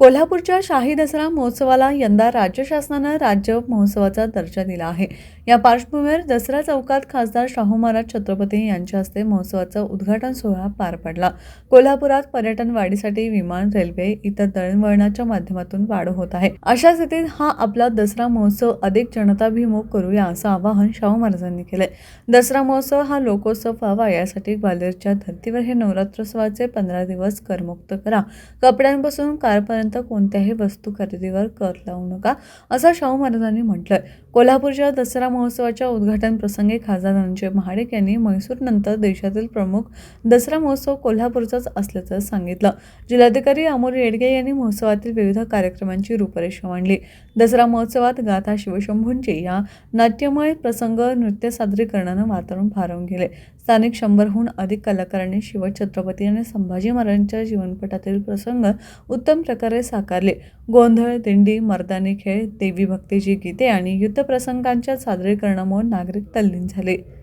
कोल्हापूरच्या शाही दसरा महोत्सवाला यंदा राज्य शासनानं राज्य महोत्सवाचा दर्जा दिला आहे. या पार्श्वभूमीवर दसरा चौकात खासदार शाहू महाराज छत्रपती यांच्या हस्ते महोत्सवाचा उद्घाटन सोहळा पार पडला. कोल्हापुरात पर्यटन वाढीसाठी विमान रेल्वे इतर दळणवळणाच्या माध्यमातून वाढ होत आहे. अशा स्थितीत हा आपला दसरा महोत्सव अधिक जनताभिमुख करूया असं आवाहन शाहू महाराजांनी केलंय. दसरा महोत्सव हा लोकोत्सव व्हावा यासाठी ग्वाल्हेरच्या धर्तीवर हे नवरात्रोत्सवाचे पंधरा दिवस करमुक्त करा. कपड्यांपासून कारपर्यंत कोणत्याही वस्तू खरेदीवर कर लावू नका असं शाहू महाराजांनी म्हटलंय. कोल्हापूरच्या दसरा महोत्सवाच्या उद्घाटन प्रसंगी खासदार धनंजय महाडिक यांनी म्हैसूरनंतर देशातील प्रमुख दसरा महोत्सव कोल्हापूरचाच असल्याचं सांगितलं. जिल्हाधिकारी अमोल येडगे यांनी महोत्सवातील विविध कार्यक्रमांची रूपरेषा मांडली. दसरा महोत्सवात गाथा शिवशंभूंची या नाट्यमय प्रसंग नृत्य सादरीकरणानं वातावरण फारवून गेले. स्थानिक शंभरहून अधिक कलाकारांनी शिवछत्रपती आणि संभाजी महाराजांच्या जीवनपटातील प्रसंग उत्तम प्रकारे प्रकारे साकारले. गोंधळ दिंडी मर्दानी खेळ देवी भक्तीची गीते आणि युद्धप्रसंगांच्या सादरीकरणामुळे नागरिक तल्लीन झाले.